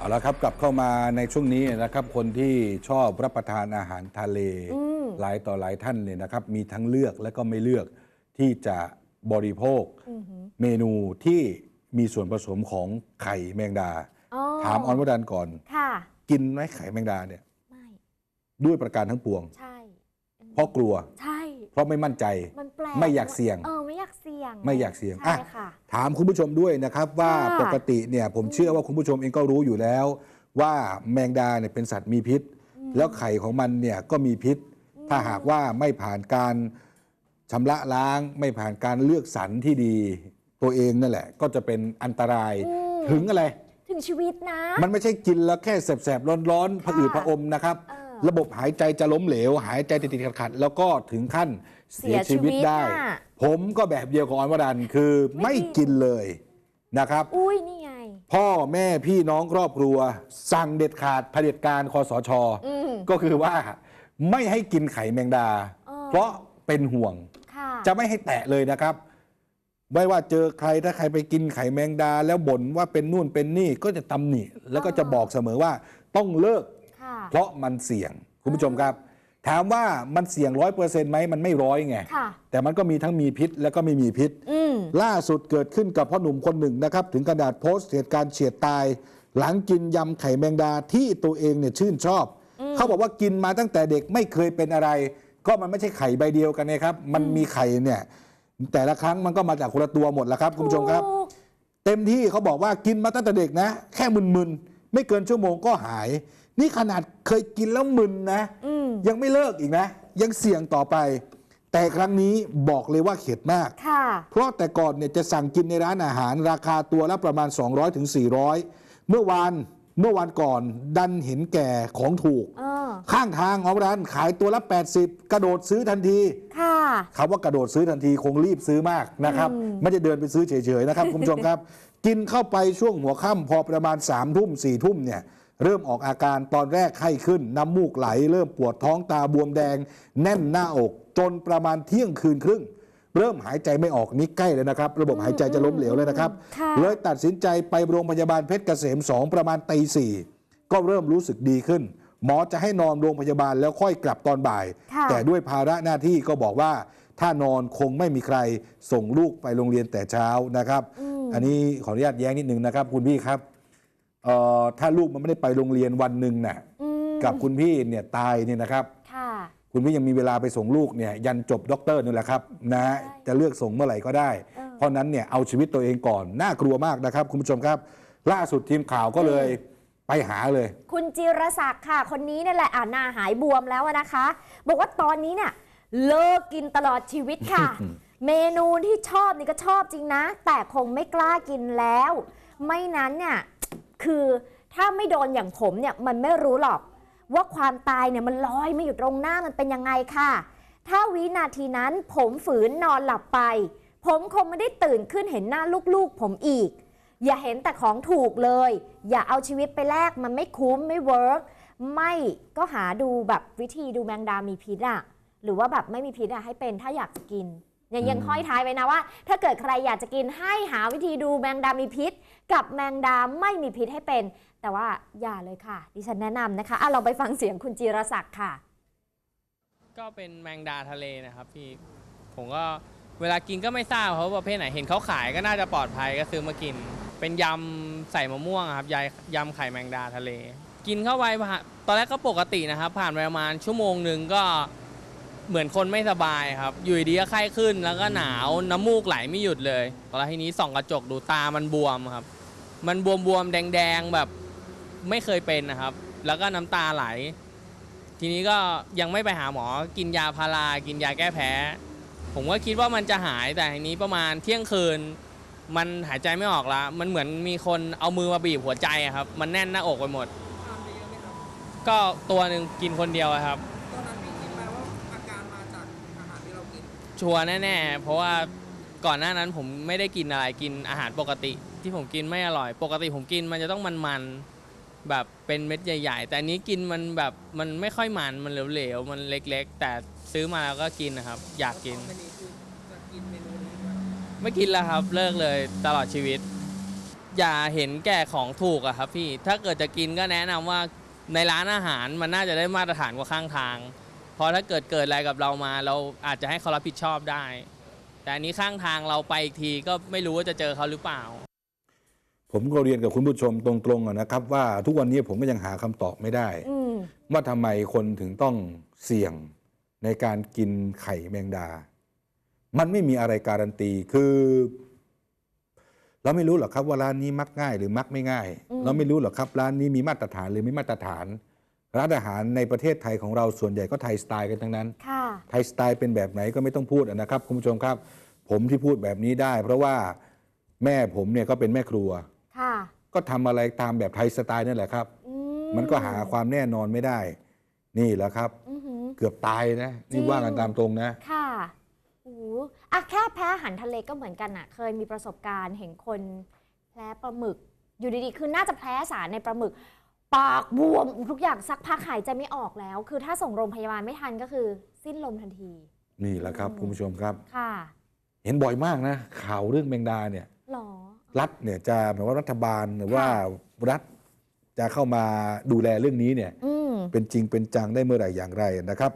เอาละครับกลับเข้ามาในช่วงนี้นะครับ คนที่ชอบรับประทานอาหารทะเลอืมหลายต่อหลายท่านเนี่ยนะครับ มีทั้งเลือกและก็ไม่เลือกที่จะบริโภคอือหือเมนูที่มีส่วนผสมของไข่แมงดาอ๋อถามออนวดันก่อน ค่ะ กินไหมไข่แมงดาเนี่ย ไม่ ด้วยประการทั้งปวง ใช่ เพราะกลัว ใช่ เพราะไม่มั่นใจ มันแปลกไม่อยากเสี่ยง เออไม่อยากเสี่ยงไม่อยากเสี่ยงใช่อะค่ะ ถามคุณผู้ชมด้วยนะครับว่าค่ะปกติเนี่ยผมเชื่อว่าคุณผู้ชมเองก็รู้อยู่แล้ว ว่าแมงดาเนี่ยเป็นสัตว์มีพิษ แล้วไข่ของมันเนี่ยก็มีพิษ ถ้าหากว่าไม่ผ่านการชำระล้าง ไม่ผ่านการเลือกสรรที่ดี ตัวเองนั่นแหละ ก็จะเป็นอันตรายอืม ถึงอะไร ถึงชีวิตนะ มันไม่ใช่กินแล้วแค่แสบๆร้อนๆผะอืดผะอมนะครับ เออ ระบบหายใจจะล้มเหลว หายใจติดๆขัดๆแล้วก็ถึงขั้นเสียเสียชีชีวิวิตตได้น่ะผมก็แบบเดียวกับออนวรันคือไม่ไม่ดีกินเลยนะครับ อุ้ยนี่ไง พ่อแม่พี่น้องครอบครัว สั่งเด็ดขาดเผด็จการคอสชอืมก็คือว่าไม่ให้กินไข่แมงดาเออเพราะเป็นห่วงค่ะจะไม่ให้แตะเลยนะครับ ไม่ว่าเจอใครถ้าใครไปกินไข่แมงดา แล้วบ่นว่าเป็นนู่นเป็นนี่ก็จะตำหนิแล้วก็จะบอกเสมอว่าต้องเลิกค่ะ เพราะมันเสี่ยงคุณผู้ชมครับ ถามว่ามันเสี่ยงร้อยเปอร์เซ็นต์ไหมมันไม่ร้อยไง ค่ะ แต่มันก็มีทั้งมีพิษและก็ไม่มีพิษ อืม ล่าสุดเกิดขึ้นกับพ่อหนุ่มคนหนึ่งนะครับ ถึงกระดาษโพสต์เหตุการณ์เฉียดตาย หลังกินยำไข่แมงดาที่ตัวเองเนี่ยชื่นชอบ เขาบอกว่ากินมาตั้งแต่เด็กไม่เคยเป็นอะไร ก็มันไม่ใช่ไข่ใบเดียวกันนะครับ มันมีไข่เนี่ยแต่ละครั้งมันก็มาจากคนละตัวหมดแล้วครับคุณผู้ชมครับ ถูก เต็มที่เขาบอกว่ากินมาตั้งแต่เด็กนะ แค่มึนๆ ไม่เกินชั่วโมงก็หายนี่ขนาดเคยกินแล้วมึนนะอืมยังไม่เลิกอีกนะ ยังเสี่ยงต่อไป แต่ครั้งนี้บอกเลยว่าเข็ดมากค่ะเพราะแต่ก่อนเนี่ยจะสั่งกินในร้านอาหารราคาตัวละประมาณ 200ถึง400 เมื่อวานเมื่อวันก่อนดันเห็นแก่ของถูกเออข้างทางของร้านขายตัวละ 80 กระโดดซื้อทันที ค่ะคำว่ากระโดดซื้อทันทีคงรีบซื้อมากนะครับอืมไม่ได้เดินไปซื้อเฉยๆนะครับ คุณผู้ชมครับ กินเข้าไปช่วงหัวค่ำพอประมาณ3ามทุ่มสี่ทุ่มเนี่ย เริ่มออกอาการตอนแรกไข้ขึ้น น้ำมูกไหล เริ่มปวดท้องตาบวมแดง แน่นหน้าอก จนประมาณเที่ยงคืนครึ่ง เริ่มหายใจไม่ออกนี่ใกล้แล้วนะครับ ระบบหายใจจะล้มเหลวเลยนะครับค่ะเลยตัดสินใจไปโรงพยาบาลเพชรเกษม2ประมาณตีสี่ก็เริ่มรู้สึกดีขึ้น หมอจะให้นอนโรงพยาบาลแล้วค่อยกลับตอนบ่ายค่ะแต่ด้วยภาระหน้าที่ก็บอกว่า ถ้านอนคงไม่มีใครส่งลูกไปโรงเรียนแต่เช้านะครับอืมอันนี้ขออนุญาตแย้งนิดนึงนะครับ คุณพี่ครับ เอ่อถ้าลูกมันไม่ได้ไปโรงเรียนวันหนึ่งน่ะอืมกับคุณพี่เนี่ยตายเนี่ยนะครับ ค่ะ คุณพี่ยังมีเวลาไปส่งลูกเนี่ยยันจบด็อกเตอร์นี่แหละครับนะฮะใช่จะเลือกส่งเมื่อไหร่ก็ได้ เออ เพราะนั้นเนี่ยเอาชีวิตตัวเองก่อนน่ากลัวมากนะครับ คุณผู้ชมครับ ล่าสุดทีมข่าวก็เลยไปหาเลย คุณจิรศักดิ์ค่ะ คนนี้นี่แหละอ่าหน้าหายบวมแล้วอะนะคะ บอกว่าตอนนี้เนี่ยเลิกกินตลอดชีวิตค่ะ เมนูที่ชอบนี่ก็ชอบจริงนะ แต่คงไม่กล้ากินแล้ว ไม่นั้นเนี่ย คือถ้าไม่โดนอย่างผมเนี่ยมันไม่รู้หรอก ว่าความตายเนี่ยมันลอยมาอยู่ตรงหน้ามันเป็นยังไงค่ะ ถ้าวินาทีนั้นผมฝืนนอนหลับไป ผมคงไม่ได้ตื่นขึ้นเห็นหน้าลูกๆ ผมอีก อย่าเห็นแต่ของถูกเลย อย่าเอาชีวิตไปแลกมันไม่คุ้มไม่เวิร์กไม่ก็หาดูแบบวิธีดูแมงดามีพิษอะหรือว่าแบบไม่มีพิษอะให้เป็นถ้าอยากจะกินยังยังห้อยท้ายไว้นะว่า ถ้าเกิดใครอยากจะกินให้หาวิธีดูแมงดามีพิษ กับแมงดาไม่มีพิษให้เป็น แต่ว่าอย่าเลยค่ะ ดิฉันแนะนำนะคะอะเราไปฟังเสียงคุณจีรศักดิ์ค่ะ ก็เป็นแมงดาทะเลนะครับพี่ผมก็เวลากินก็ไม่ทราบเขาประเภทไหนเห็นเขาขายก็น่าจะปลอดภัยก็ซื้อมากิน เป็นยำใส่มะม่วงอะครับยำยำไข่แมงดาทะเล กินเข้าไปผ่านตอนแรกก็ปกตินะครับ ผ่านไปประมาณชั่วโมงหนึ่งก็เหมือนคนไม่สบายครับ อยู่ดีๆก็ไข้ขึ้นแล้วก็หนาวน้ำมูกไหลไม่หยุดเลยตอนแรกทีนี้ส่องกระจกดูตามันบวมครับ มันบวมๆ แดงๆ แบบไม่เคยเป็นนะครับ แล้วก็น้ำตาไหล ทีนี้ก็ยังไม่ไปหาหมอ กินยาพารา กินยาแก้แพ้ ผมก็คิดว่ามันจะหาย แต่ทีนี้ประมาณเที่ยงคืน มันหายใจไม่ออกละ มันเหมือนมีคนเอามือมาบีบหัวใจครับ มันแน่นหน้าอกไปหมด ก็ตัวหนึ่งกินคนเดียวครับตอนนั้นพี่คิดไหมว่าอาการมาจากอาหารที่เรากิน ชัวร์แน่ๆ เพราะว่าก่อนหน้านั้นผมไม่ได้กินอะไร กินอาหารปกติ ที่ผมกินไม่อร่อย ปกติผมกินมันจะต้องมันๆแบบเป็นเม็ดใหญ่ ๆ แต่อันนี้กินมันแบบมันไม่ค่อยมันมันเหลวๆมันเล็กๆ แต่ซื้อมาแล้วก็กินนะครับ อยากกินอไปนี้คือจะกินเมนูนี้มาไม่กินแล้วครับเลิกเลยตลอดชีวิต อย่าเห็นแก่ของถูกอะครับพี่ถ้าเกิดจะกินก็แนะนำว่าในร้านอาหารมันน่าจะได้มาตรฐานกว่าข้างทาง เพราะถ้าเกิดเกิดอะไรกับเรามา เราอาจจะให้เขารับผิดชอบได้ แต่อันนี้ข้างทางเราไปอีกทีก็ไม่รู้ว่าจะเจอเขาหรือเปล่า ผมก็เรียนกับคุณผู้ชมตรงๆอะนะครับ ว่าทุกวันนี้ผมก็ยังหาคำตอบไม่ได้อืมว่าทำไมคนถึงต้องเสี่ยงในการกินไข่แมงดา มันไม่มีอะไรการันตีคือ เราไม่รู้หรอกครับว่าร้านนี้มักง่าย หรือมักไม่ง่ายอืมเราไม่รู้หรอกครับร้านนี้มีมาตรฐานหรือไม่มาตรฐานร้านอาหารในประเทศไทยของเราส่วนใหญ่ก็ไทยสไตล์กันทั้งนั้นค่ะไทยสไตล์เป็นแบบไหนก็ไม่ต้องพูดอะนะครับคุณผู้ชมครับ ผมที่พูดแบบนี้ได้ เพราะว่าแม่ผมเนี่ยก็เป็นแม่ครัวค่ะ ก็ทำอะไรตามแบบไทยสไตล์นั่นแหละครับอืมันก็หาความแน่นอนไม่ได้ นี่แหละครับ อื้อหือ เกือบตายนะจรินี่งว่ากันตามตรงนะ ค่ะโอ้โหอะแค่แพ้อาหารทะเลก็เหมือนกันอะเคยมีประสบการณ์เห็นคนแพ้ปลาหมึก อยู่ดีๆ คือน่าจะแพ้สารในปลาหมึก ปากบวมทุกอย่างสักพักหายใจไม่ออกแล้ว คือถ้าส่งโรงพยาบาลไม่ทันก็คือ สิ้นลมทันที นี่แหละครับอืมคุณผู้ชมครับ ค่ะ เห็นบ่อยมากนะ ข่าวเรื่องแมงดาเนี่ยห รอรัฐเนี่ยจะหมายว่ารัฐบาลหรือว่าค่ะรัฐจะเข้ามาดูแลเรื่องนี้เนี่ยอืมเป็นจริงเป็นจังได้เมื่อไหร่อย่างไรนะครับ